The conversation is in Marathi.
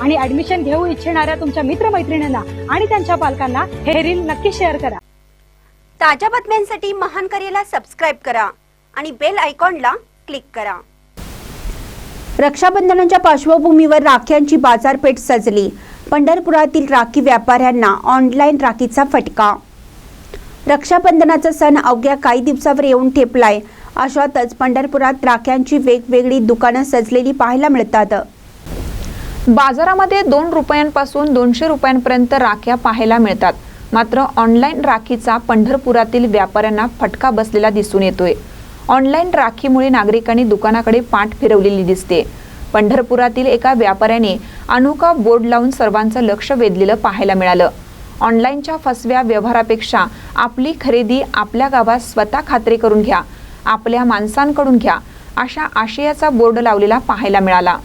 आणि ऍडमिशन घेऊ इच्छिणाऱ्या तुमच्या मित्रमैत्रिणींना आणि त्यांच्या पालकांना हे रील नक्की शेअर करा. ताज्या बातम्यांसाठी महान करेला सबस्क्राईब करा आणि बेल आयकॉनला क्लिक करा. रक्षाबंधनाच्या पार्श्वभूमीवर राख्यांची बाजारपेठ सजली. पंढरपुरातील राखी व्यापाऱ्यांना ऑनलाईन राखीचा फटका. रक्षाबंधनाचा सण अवघ्या काही दिवसावर येऊन ठेपलाय. अशातच पंढरपुरात राख्यांची वेगवेगळी दुकानं सजलेली पाहायला मिळतात. बाजारामध्ये दोन रुपयांपासून दोनशे रुपयांपर्यंत राख्या पाहायला मिळतात. मात्र ऑनलाईन राखीचा पंढरपुरातील व्यापाऱ्यांना फटका बसलेला दिसून येतोय. ऑनलाईन राखीमुळे नागरिकांनी दुकानाकडे पाठ फिरवलेली दिसते. पंढरपुरातील एका व्यापाऱ्याने अनोखा बोर्ड लावून सर्वांचं लक्ष वेधलेलं पाहायला मिळालं. ऑनलाईनच्या फसव्या व्यवहारापेक्षा आपली खरेदी आपल्या गावात स्वतः खात्री करून घ्या आपल्या माणसांकडून घ्या अशा आशयाचा बोर्ड लावलेला पाहायला मिळाला.